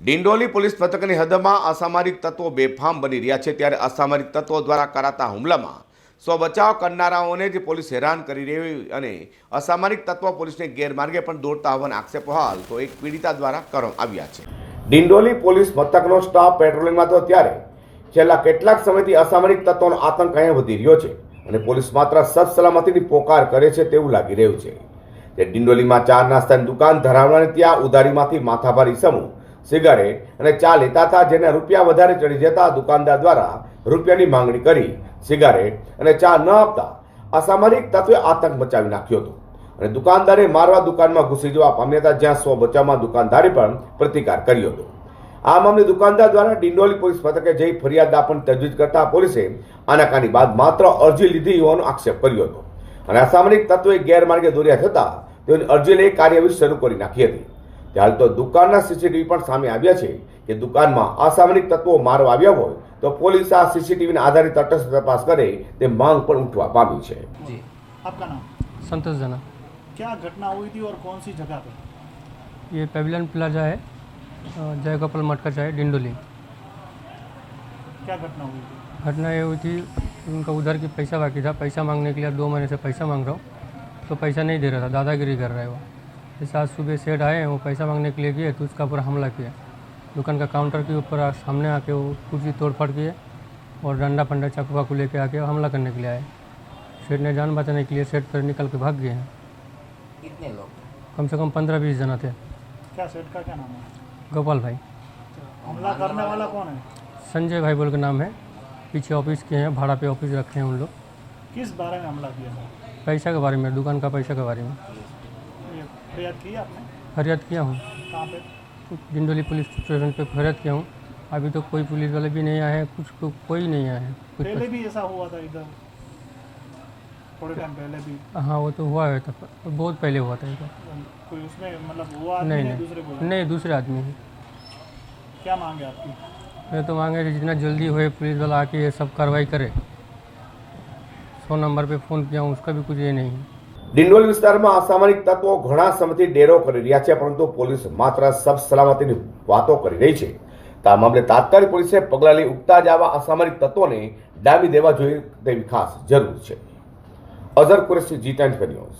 Dindoli police મથકની હદમાં અસામરિક તત્વો બેફામ બની રહ્યા છે ત્યારે અસામરિક તત્વો દ્વારા કરાતા હુમલામાં સ્વ બચાવ કરનારાઓને જ પોલીસ હેરાન કરી રહી અને અસામરિક તત્વો પોલીસને ગેરમાર્ગે પણ દોડતા હોવાના આક્ષેપો હાલ તો એક પીડિતા દ્વારા કરવામાં આવ્યા છે. ડિંડોલી પોલીસ મથકનો સ્ટાફ પેટ્રોલિંગમાં હતો ત્યારે છેલ્લા કેટલાક સમયથી અસામરિક તત્વોનો આતંક અહીંયા વધી રહ્યો છે અને પોલીસ માત્ર સલામતીની પોકાર કરે છે તેવું લાગી રહ્યું છે. તે ડિંડોલીમાં ચાર નાસ્તાની દુકાન ધરાવનારી ત્યાં ઉધારીમાંથી માથાભારી સમૂહ સિગારેટ અને ચા લેતા હતા, જેને રૂપિયા વધારે ચડી જતા દુકાનદાર દ્વારા રૂપિયાની માંગણી કરી સિગારેટ અને ચા ન આપતા અસામરિક તત્વે આતંક મચાવી નાખ્યો હતો. અને દુકાનદારે મારવા દુકાનમાં ઘૂસી જવા પામ્યા હતા, જ્યાં સો બચાવમાં દુકાનદારે પણ પ્રતિકાર કર્યો હતો. આ મામલે દુકાનદાર દ્વારા ડિંડોલી પોલીસ મથકે જઈ ફરિયાદ આપવાની તજવીજ કરતા પોલીસે આનાકાની બાદ માત્ર અરજી લીધી હોવાનો આક્ષેપ કર્યો હતો. અને અસામરિક તત્વોએ ગેરમાર્ગે દોર્યા થતા તેઓની અરજી લઈ કાર્યવાહી શરૂ કરી નાખી હતી. હાલ તો દુકાનના સીસીટીવી પણ સામે આવ્યા છે કે દુકાનમાં અસામરિક તત્વો મારવા આવ્યા હોય તો પોલીસ આ સીસીટીવીના આધારે તટસ્થ તપાસ કરે તે માંગ પણ ઉઠવા પામી છે जी आपका नाम संतोष जना क्या घटना हुई थी और कौन सी जगह पे ये पेविलियन प्लाजा है अ, जय गोपाल मटका चाय डिंडोली क्या घटना हुई थी घटना ये हुई थी उनका उधर की पैसा बाकी था पैसा मांगने के लिए दो महीने से पैसा मांग रहा हूँ तो पैसा नहीं दे रहा था दादागिरी कर रहा है वो जैसे आज सुबह सेठ आए वो पैसा मांगने के लिए गए तो उसका ऊपर हमला किया। दुकान का काउंटर के ऊपर सामने आके वो कुर्सी तोड़ फाड़ किए और डंडा फंडा चाकू वाकू लेके आके हमला करने के लिए आए। सेठ ने जान बचाने के लिए सेठ पर निकल के भाग गए हैं। कितने लोग कम से कम पंद्रह बीस जना थे। क्या सेठ का क्या नाम है? गोपाल भाई। हमला करने वाला कौन है? संजय भाई बोल के नाम है। पीछे ऑफ़िस के हैं भाड़ा पे ऑफ़िस रखे हैं उन लोग। किस बारे में हमला किया पैसा के बारे में दुकान का पैसा के बारे में। फरियाद की आपने? फरियाद किया हूँ। कहाँ पे? डिंडोली पुलिस स्टेशन पे फरियाद किया हूँ। अभी तो कोई पुलिस वाले भी नहीं आए हैं कुछ को, कोई नहीं आया है। कुछ पहले भी ऐसा हुआ था इधर? थोड़े टाइम पहले भी। हाँ वो तो हुआ है तो बहुत पहले हुआ था ये तो। कोई उसमें मतलब हुआ नहीं नहीं। दूसरे नहीं दूसरे आदमी है। क्या मांगे आपकी? मैं तो मांगे जितना जल्दी हो पुलिस वाला आके ये सब कार्रवाई करे। सौ नंबर पे फ़ोन किया हूँ उसका भी कुछ ये नहीं है। ડિંડોલી વિસ્તારમાં અસામરિક તત્વો ઘણા સમયથી ડેરો કરી રહ્યા છે, પરંતુ પોલીસ માત્ર સબ સલામતીની વાતો કરી રહી છે. આ મામલે તાત્કાલિક પોલીસે પગલાં લઈ ઉગતા જ આવા અસામરિક તત્વોને ડામી દેવા જોઈએ તેવી ખાસ જરૂર છે. Azhar Qureshi, Zee news.